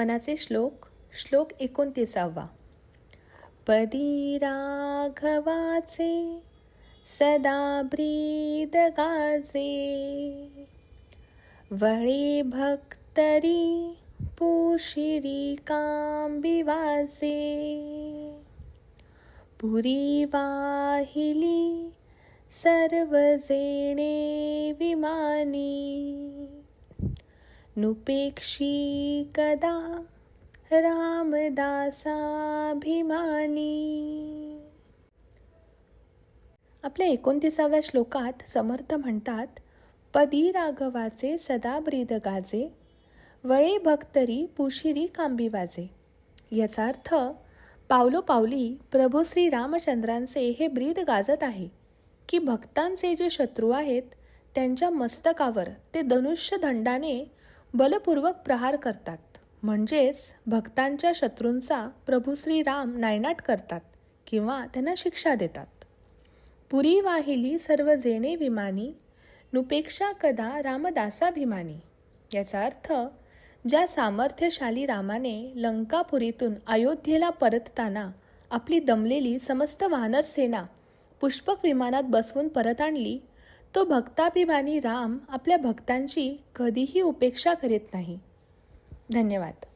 मनाचे श्लोक श्लोक एकोणतीसावा. पदी राघवाचे सदा ब्रीद गाजे. वळे भक्तरी पुशिरी कांबिवाजे. पुरी वाहिली सर्व जेणे विमानी. नुपेक्षी कदा रामदासाभिमानी. आपल्या एकोणतीसाव्या श्लोकात समर्थ म्हणतात पदी राघवाचे सदा ब्रीद गाजे वळे भक्तरी पुशिरी कांबी वाजे याचा अर्थ पावलोपावली प्रभू श्री रामचंद्रांचे हे ब्रीद गाजत आहे की भक्तांचे जे शत्रू आहेत त्यांच्या मस्तकावर ते धनुष्य दंडाने बलपूर्वक प्रहार करतात. म्हणजेच भक्तांच्या शत्रूंचा प्रभू श्रीराम नायनाट करतात किंवा त्यांना शिक्षा देतात. पुरी वाहिली सर्व जेणे विमानी नुपेक्षा कदा रामदासाभिमानी. याचा अर्थ ज्या सामर्थ्यशाली रामाने लंकापुरीतून अयोध्येला परतताना आपली दमलेली समस्त वानर सेना पुष्पक विमानात बसवून परत आणली तो भक्ताभिमानी राम आपल्या भक्तांची कधीही उपेक्षा करीत नाही. धन्यवाद.